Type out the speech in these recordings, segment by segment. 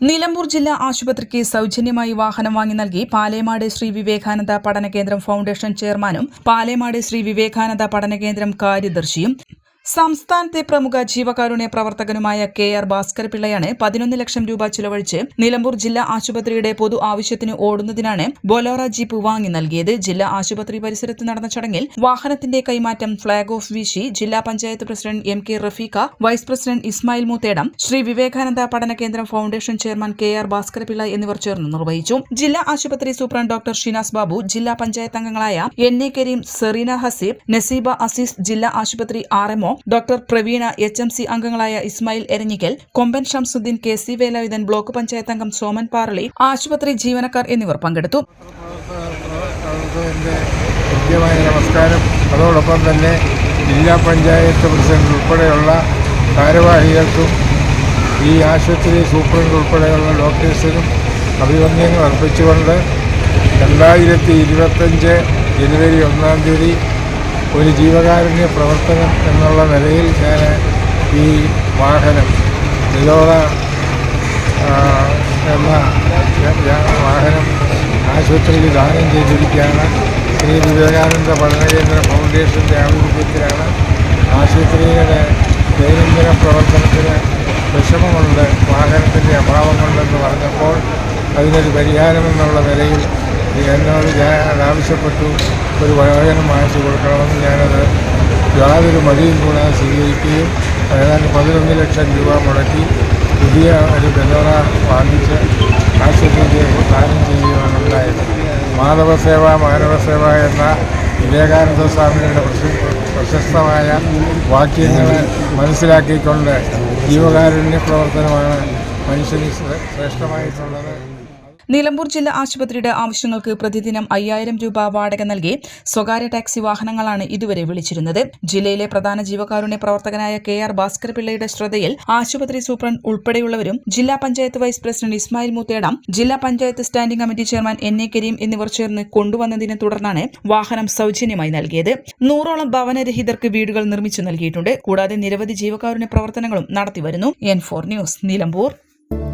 Nilambur ജില്ലാ ആശുപത്രിക്ക് സൗജന്യമായി വാഹനം വാങ്ങി നൽകി പാലേമാട് ശ്രീ വിവേകാനന്ദ പഠന കേന്ദ്രം ഫൗണ്ടേഷൻ ചെയർമാനും പാലേമാട് ശ്രീ വിവേകാനന്ദ പഠന കേന്ദ്രം കാര്യദർശിയും സംസ്ഥാനത്തെ പ്രമുഖ ജീവകാരുണ്യ പ്രവർത്തകനുമായ കെ ആർ ഭാസ്കർ പിള്ളയാണ് പതിനൊന്ന് ലക്ഷം രൂപ ചിലവഴിച്ച് നിലമ്പൂർ ജില്ലാ ആശുപത്രിയുടെ പൊതു ആവശ്യത്തിന് ഓടുന്നതിനാണ് ബൊലോറ ജീപ്പ് വാങ്ങി നൽകിയത്. ജില്ലാ ആശുപത്രി പരിസരത്ത് നടന്ന ചടങ്ങിൽ വാഹനത്തിന്റെ കൈമാറ്റം ഫ്ളാഗ് ഓഫ് വീശി ജില്ലാ panchayat president M K Rafeeqa vice president Ismail Moothedam Shri Vivekananda പഠന കേന്ദ്രം foundation chairman K R Bhaskar Pillai എന്നിവർ ചേർന്ന് നിർവഹിച്ചു. ജില്ലാ ആശുപത്രി സൂപ്രണ്ട് ഡോക്ടർ ഷിനാസ് ബാബു ജില്ലാ പഞ്ചായത്ത് അംഗങ്ങളായ എൻ എ കരീം സെറീന ഹസീബ് നസീബ അസീസ് ജില്ലാ ആശുപത്രി R MO doctor Praveena H M C അംഗങ്ങളായ Ismail Eranjikkal Komban Shamsuddin K C Velayudhan block panchayat അംഗം സോമൻ പാറളി ആശുപത്രി ജീവനക്കാർ എന്നിവർ പങ്കെടുത്തു. നമസ്കാരം. അതോടൊപ്പം തന്നെ ജില്ലാ പഞ്ചായത്ത് പ്രസിഡന്റ് ഉൾപ്പെടെയുള്ള ഭാരവാഹികൾക്കും ഈ ആശുപത്രി സൂപ്രണ്ട് ഉൾപ്പെടെയുള്ള ഡോക്ടേഴ്സിനും അഭിവന്യങ്ങൾ അർപ്പിച്ചുകൊണ്ട് രണ്ടായിരത്തി ഇരുപത്തഞ്ച് ജനുവരി ഒന്നാം തീയതി ഒരു ജീവകാരുണ്യ പ്രവർത്തനം എന്നുള്ള നിലയിൽ ഞാൻ ഈ വാഹനം നിലോറ എന്ന വാഹനം ആശുപത്രിയിൽ ദാനം ചെയ്തിരിക്കുകയാണ്. ശ്രീ വിവേകാനന്ദ പഠനകേന്ദ്ര ഫൗണ്ടേഷന്റെ ആഭിമുഖ്യത്തിലാണ് ആശുപത്രിയുടെ ദൈനംദിന പ്രവർത്തനത്തിന് വിഷമമുണ്ട് വാഹനത്തിന്റെ അഭാവം കൊണ്ടെന്ന് പറഞ്ഞപ്പോൾ അതിനൊരു പരിഹാരമെന്നുള്ള നിലയിൽ എന്നോട് ഞാൻ ആവശ്യപ്പെട്ടു. ഒരു വയോജനം വാങ്ങിച്ചു കൊടുക്കണമെന്ന് ഞാനത് യാതൊരു മടിയും കൂടാതെ സ്വീകരിക്കുകയും ഏതാണ്ട് പതിനൊന്ന് ലക്ഷം രൂപ മുടക്കി പുതിയ ഒരു ബലോറ വാങ്ങിച്ച് ആശുപത്രിയെ ദാനം ചെയ്യുകയാണ് ഉണ്ടായത്. മാധവസേവ മാനവസേവ എന്ന വിവേകാനന്ദ സ്വാമികളുടെ പ്രശ- പ്രശസ്തമായ വാക്യങ്ങൾ മനസ്സിലാക്കിക്കൊണ്ട് ജീവകാരുണ്യ പ്രവർത്തനമാണ് മനുഷ്യന് ശ്രേഷ്ഠമായിട്ടുള്ളത്. നിലമ്പൂർ ജില്ലാ ആശുപത്രിയുടെ ആവശ്യങ്ങൾക്ക് പ്രതിദിനം അയ്യായിരം രൂപ വാടക നൽകി സ്വകാര്യ ടാക്സി വാഹനങ്ങളാണ് ഇതുവരെ വിളിച്ചിരുന്നത്. ജില്ലയിലെ പ്രധാന ജീവകാരുണ്യ പ്രവർത്തകനായ കെ ആർ ഭാസ്കർ പിള്ളയുടെ ശ്രദ്ധയിൽ ആശുപത്രി സൂപ്രണ്ട് ഉൾപ്പെടെയുള്ളവരും ജില്ലാ പഞ്ചായത്ത് വൈസ് പ്രസിഡന്റ് ഇസ്മായിൽ മുത്തേടം ജില്ലാ panchayat standing committee chairman N A Kareem എന്നിവർ ചേർന്ന് കൊണ്ടുവന്നതിനെ തുടർന്നാണ് വാഹനം സൗജന്യമായി നൽകിയത്. നൂറോളം ഭവനരഹിതർക്ക് വീടുകൾ നിർമ്മിച്ചു നൽകിയിട്ടുണ്ട്. കൂടാതെ നിരവധി ജീവകാരുണ്യ പ്രവർത്തനങ്ങളും നടത്തിവരുന്നു. N four news Nilambur.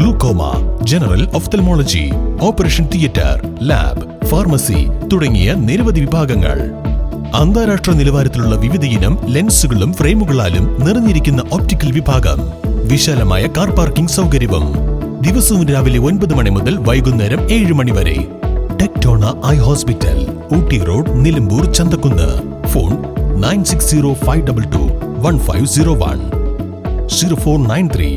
glaucoma general ophthalmology operation theatre lab pharmacy തുടങ്ങിയ നിരവധി വിഭാഗങ്ങൾ. അന്താരാഷ്ട്ര നിലവാരത്തിലുള്ള വിവിധയിനം ലെൻസുകളും ഫ്രെയിമുകളാലും നിറഞ്ഞിരിക്കുന്ന ഓപ്റ്റിക്കൽ വിഭാഗം. വിശാലമായ കാർ പാർക്കിംഗ് സൗകര്യവും. ദിവസവും രാവിലെ ഒൻപത് മണി മുതൽ വൈകുന്നേരം ഏഴ് മണി വരെ. Tectona eye hospital Ooty road Nilambur Chanthakkunnu. Phone nine six zero five double two one five zero one. Zero four nine three